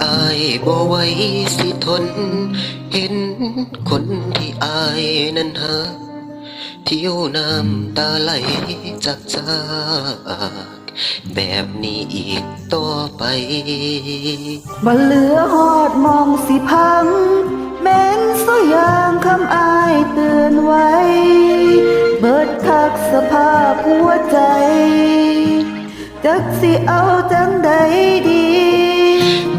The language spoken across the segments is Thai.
ใจอายบ่ไหวสิทน เห็นคนที่อายนั้นหาเที่ยวน้ำตาไหลจากจากแบบนี้อีกต่อไปบ่เหลือหอดมองสิพัง แม้นสยางคำอายเตือนไว้ เบิดทักสภาพหัวใจ จักสิเอาจังใดดี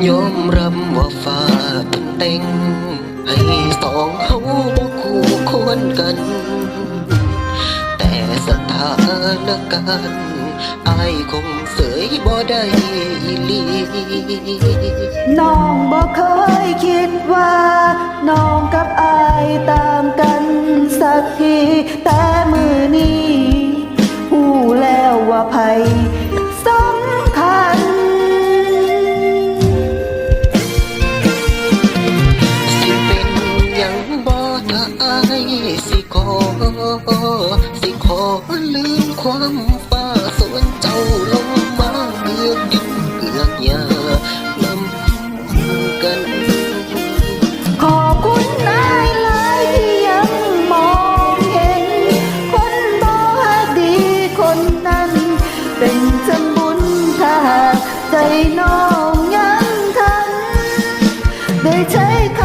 ยอมรับว่าฟ้าเป็นเต็ง ให้สองเฮาบ่คู่ควรกัน แต่สถานการณ์อายคงเสยบ่ได้อีหลีน้องบ่เคยคิดว่า น้องกับอายต่างกันสักทีแต่ เจ้าลงมาเกือกดินเกือกหญ้านำกัน ขอบคุณนายหลายที่ยังมองเห็น คนบ่ดีคนนั้น เป็นจังบุญถ้าหากใจน้องยังทัน ได้ใช้ค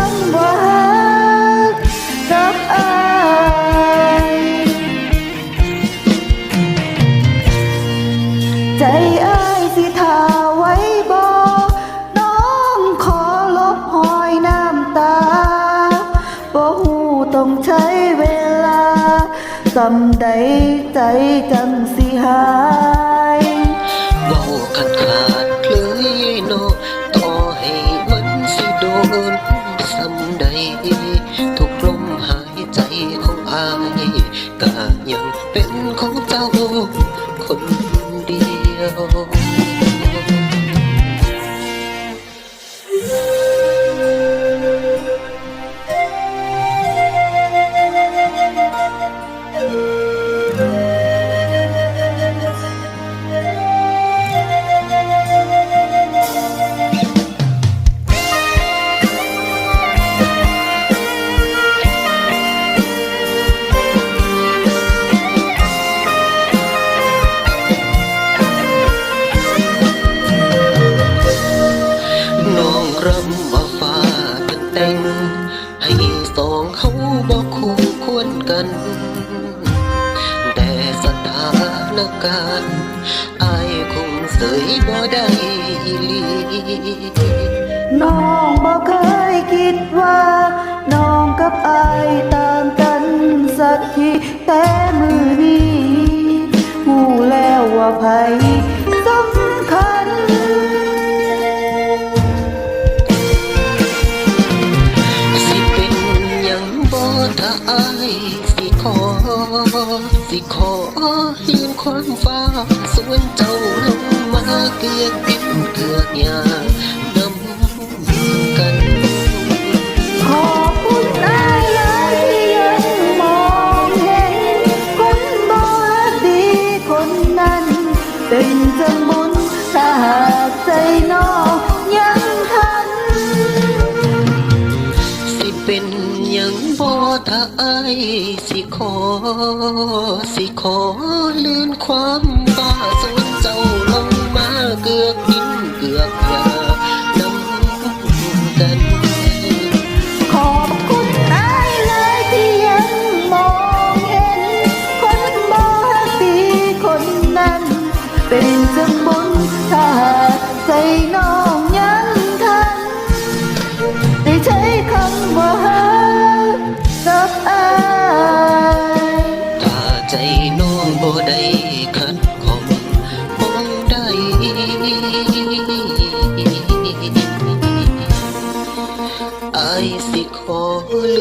ใจอายสิทาไว้บอน้องขอลบหอยน้ำตาบ่หูต้องใช้เวลาสำใดใจจังสิหายเว้าขาดขาดเลยเนาะต่อให้มันสิโดนสำใดทุกลมหายใจของอายก็ยังเป็นของเจ้าคน ดี รำว่าฟ้าเป็นแต่ง ให้สองเขาบอกคู่ควรกัน แต่สถานการณ์อายคงเสยบ่ได้ลีน้องบ่เคยคิดว่า น้องกับอายต่ สิขอยืนความฟ้าส่วนเจ้าลงมาเกลือกินเกลือกหญ้า อายสิขอ สิขอลืนความบ้าสนเจ้าลงมาเกือกกินเกือกยาน้ำกัน ขอบคุณอาเลยที่ยังมองเห็น คนบ่ดีคนนั้น เป็นจังบุญถ้าใจน้อง isikholwe